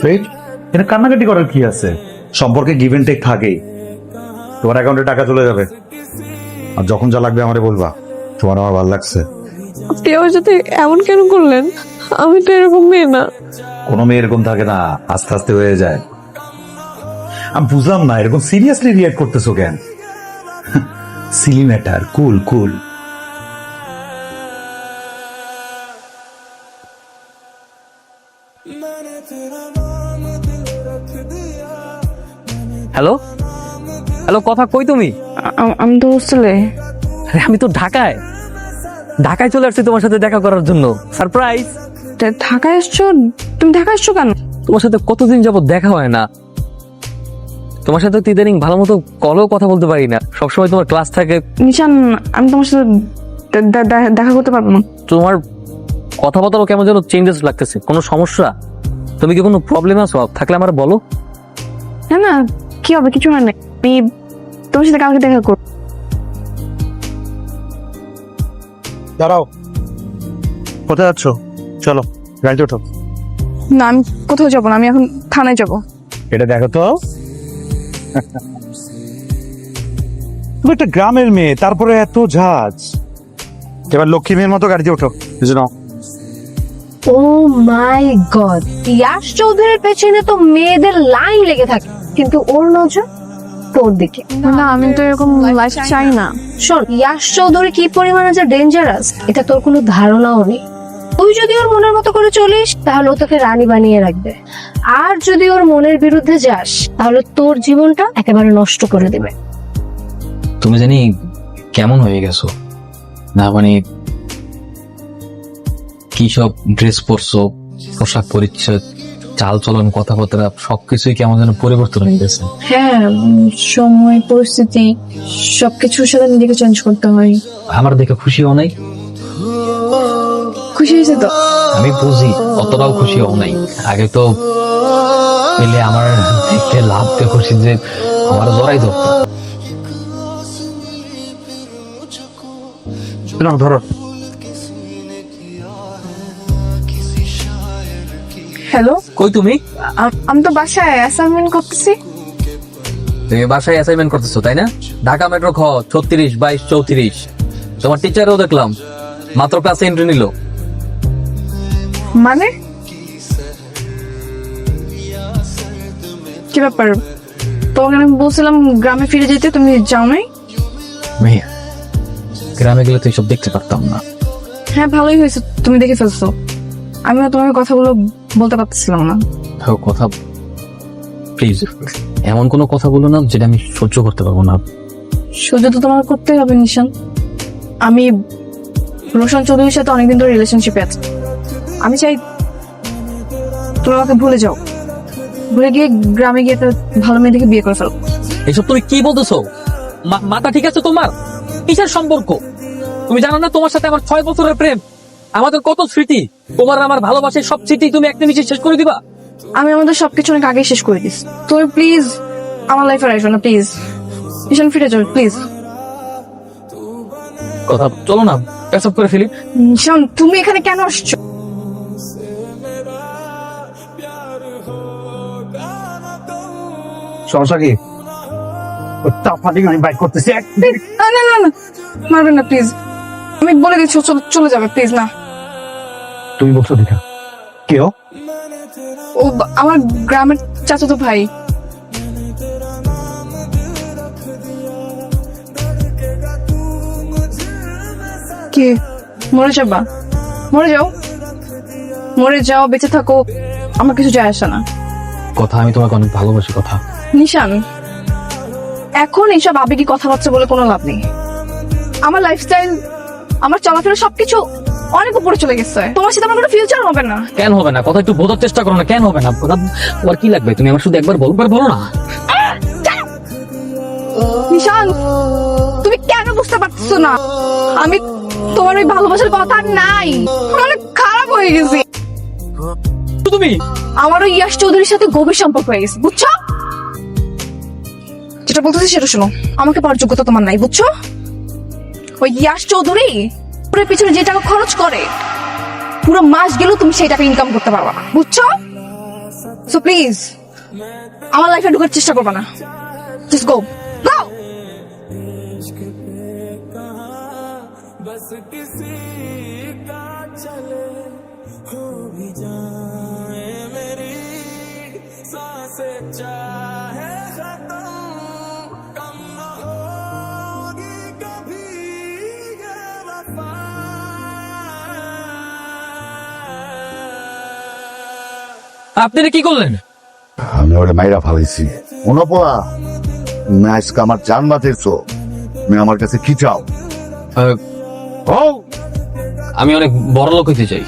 Sweet এটা কান্নাকাটি করার কি আছে? সম্পর্কে গিভ এন্ড টেক থাকেই তোমার অ্যাকাউন্টে টাকা চলে যাবে। আর যখন যা লাগবে আমারে বলবা। তোমার আমার ভালো লাগছে। আপনি আমার সাথে এমন কেন করলেন? আমি তো এরকম মেয়ে না। কোনো মেয়ে এরকম থাকে না আস্তে আস্তে হয়ে যায়। আমি বুঝলাম না এরকম সিরিয়াসলি রিয়াক্ট করতেছো কেন? Silly matter cool cool hello? Hello কথা কই তুমি? আমি তো হোস্টেলে। আরে আমি তো ঢাকায়। ঢাকায় চলে আসছি তোমার সাথে দেখা করার জন্য। সারপ্রাইজ। ঢাকায় এসছো? তুমি ঢাকায় এসছো কেন? তোমার সাথে কতদিন যাবত দেখা হয় না? তোমার সাথে তো ইদানিং ভালো মতো কলেও কথা বলতে পারি না। সবসময় তোমার ক্লাস থাকে। নিশান আমি তোমার সাথে দেখা করতে পারব না। তোমার কথাবার্তা কেমন যেন চেঞ্জেস লাগতেছে। কোনো সমস্যা? তুমি কি কোনো প্রবলেম আছো? থাকলে আমার বলো। না না কি হবে? কিছু হয় না আমি তোমার সাথে কালকে দেখা করব। দাঁড়াও। কোথায় যাচ্ছ? চলো গাড়িতে ওঠো। না আমি কোথাও যাব না আমি এখন থানায় যাব। এটা দেখো তো। তুমি একটা গ্রামের মেয়ে তারপরে এত ঝাঁজ। এবার লক্ষ্মী মেয়ের মতো গাড়িতে ওঠো বুঝে নাও। ও মাই গড ইয়াশ চৌধুরীর পেছনে তো মেয়েদের লাইন লেগে থাকে। কিন্তু ওর নজর তোর দিকে। না আমি তো এরকম লাইফ চাই না। শোন ইয়াশ চৌধুরী কি পরিমাণে যে ডেঞ্জারাস এটা তোর কোনো ধারণাও নেই। তুই যদি ওর মনের মতো করে চলিস তাহলে ও তোকে রানী বানিয়ে রাখবে। আর যদি ওর মনের বিরুদ্ধে যাস তাহলে তোর জীবনটা একেবারে নষ্ট করে দেবে। তুমি জানি কেমন হয়ে গেছো? না মানে কি সব ড্রেস পরছো পোশাক পরিচ্ছদ? চাল চলন কথাবার্তা সবকিছুই কেমন যেন পরিবর্তন হয়ে গেছে। হ্যাঁ সময় পরিস্থিতি সবকিছুর সাথে নিজেকে চেঞ্জ করতে হয়। আমার দেখে খুশি হও নাই। খুশি হয়েছে তো? আমি বুঝি অতটাও খুশি হও নাই। আগে তো পেলে আমার দেখতে লাভ দিয়ে খুশি যে আমার জড়াই ধরতো। ধরো। হ্যালো। কই তুমি? আমি তো বাসায় অ্যাসাইনমেন্ট করতেছি। তুমি বাসায় অ্যাসাইনমেন্ট করতেছো তাই না? ঢাকা মেট্রো খ ছত্রিশ বাইশ চৌত্রিশ। তোমার টিচারও দেখলাম মাত্র ক্লাসে এন্ট্রি নিল। মানে? কি ব্যাপার? তোমাকে আমি বলছিলাম গ্রামে ফিরে যেতে তুমি যাও নাই? মেয়ে গ্রামে গেলে তো এইসব দেখতে পারতাম না। হ্যাঁ ভালোই হয়েছে তুমি দেখে ফেলছো। আমিও তোমাকে কথাগুলো বলতে পারতেছিলাম না। দেখো কথা প্লিজ এমন কোনো কথা বলো না যেটা আমি সহ্য করতে পারব না। সহ্য তো তোমার করতেই হবে নিশান। আমি রোশন চৌধুরীর সাথে অনেকদিন ধরে রিলেশনশিপে আছি। আমি চাই তুমি আমাকে ভুলে যাও। ভুলে গিয়ে গ্রামে গিয়ে একটা ভালো মেয়ে দেখে বিয়ে করে ফেলো। এইসব তুমি কি বলতেছো? মা- মাথা ঠিক আছে তোমার? কিসের সম্পর্ক? তুমি জানো না তোমার সাথে আমার ছয় বছরের প্রেম? আমাদের কত স্মৃতি? তোমার আমার ভালোবাসার সব স্মৃতি তুমি একটা নিচে শেষ করে দিবা? আমি আমাদের সবকিছু অনেক আগেই শেষ করে দিস তুমি প্লিজ আমার লাইফে আসবে না প্লিজ ঈশান ফিরে যাবে প্লিজ কথা চলো না পেশাব করে ফেলি। ঈশান তুমি এখানে কেন আসছো? সমস্যা কি? আমি বাইক করতেছি। না না না না মারবেন না প্লিজ আমি বলে দিচ্ছি চলে যাবে প্লিজ না। তুমি বলছো দেখা। কেউ? ও আমার গ্রামের চাচাতো ভাই। কে? মরে যাবা। মরে যাও। মরে যাও বেঁচে থাকো। আমার কিছু যায় আসে না। কথা আমি তোমাকে অনেক ভালোবাসি কথা। নিশান এখন এইসব আবেগী কথাবার্তা বলে কোনো লাভ নেই। আমার লাইফস্টাইল আমার চলাফেরা সবকিছু অনেক উপরে চলে গেছে। তোমার সাথে আমার কোনো ফিউচার হবে না। কেন হবে না? কথা একটু বোঝার চেষ্টা করো না কেন হবে না? তোমার কি লাগবে? তুমি আমার শুধু একবার বলো একবার বলো না। নিশান তুমি কেন বুঝতে পারছ না? আমি তোমার ওই ভালোবাসার কথা নাই। অনেক খারাপ হয়ে গেছি। তুমি? আমার ওই ইয়াশ চৌধুরীর সাথে গভীর সম্পর্ক হয়ে গেছে বুঝছ? যেটা বলতেছি সেটা শোনো। আমাকে পাওয়ার যোগ্যতা তোমার নাই বুঝছ? ওই ইয়াশ চৌধুরী পুরো পিছনে যে টাকা খরচ করে, পুরো মাস গেলেও তুমি সেই টাকা ইনকাম করতে পারবা না। বুঝছ? সো প্লিজ আমার লাইফে ঢোকার চেষ্টা করবা না। জাস্ট গো গো এটা কি করলেন? আমি ওরে মাইরা ফালাইছি। তুমি আজকে আমার জান বাঁচেছো তুমি আমার কাছে কি চাও? ও আমি অনেক বড় লোক হইতে চাই।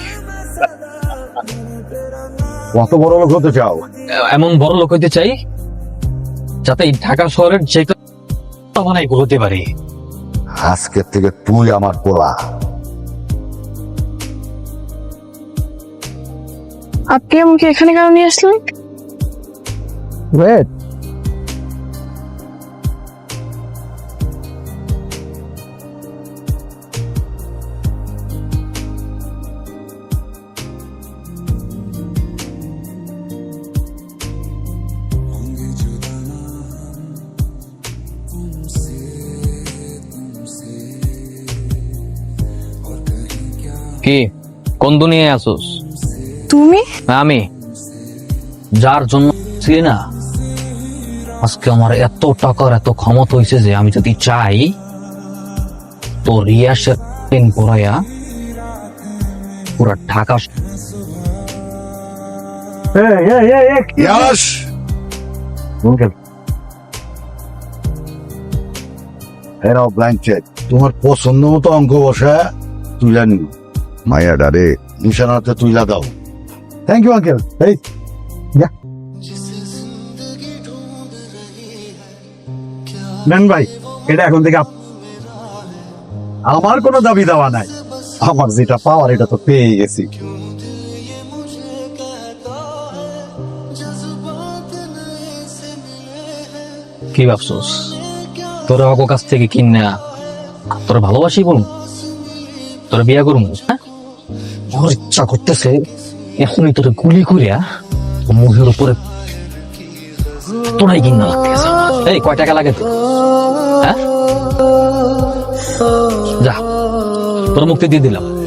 কত বড় লোক হতে চাও? এমন বড় লোক হইতে চাই যাতে এই ঢাকা শহরের যে বানাই হতে পারি। আজকের থেকে তুই আমার পোলা। আপনি আমাকে এখানে কেন নিয়ে আসলেন? কি? কোন দুনিয়ায় আসোস তুমি? আমি যার জন্য ছিলি না আজকে আমার এত টাকার এত ক্ষমতা হয়েছে যে আমি যদি চাই তো রিয়াসের পেন পড়াইয়া পুরা ঢাকা ইয়াস! এরাও তোমার পছন্দ মতো অঙ্ক বসা তুইলা নিব মায়া ডারে নিশানাতে তুইলা দাও থ্যাংক ইউ আঙ্কেল এই নেন ভাই এটা এখন থেকে আমার কোনো দাবি দাওয়া নাই। আমার যেটা পাওয়ার এটা তো পেয়ে গেছি। কি ভাবছোস? তোরা অগো কাছ থেকে কিনা তোরা ভালোবাসি বলুন? তোরা বিয়া করুন হ্যাঁ? আমার ইচ্ছা করতেছে এখনই তোর গুলি করিয়া মুখের উপরে তোড়াই কিনা এই, কয় টাকা লাগে তো হ্যাঁ? যা, তোর মুক্তি দিয়ে দিলাম।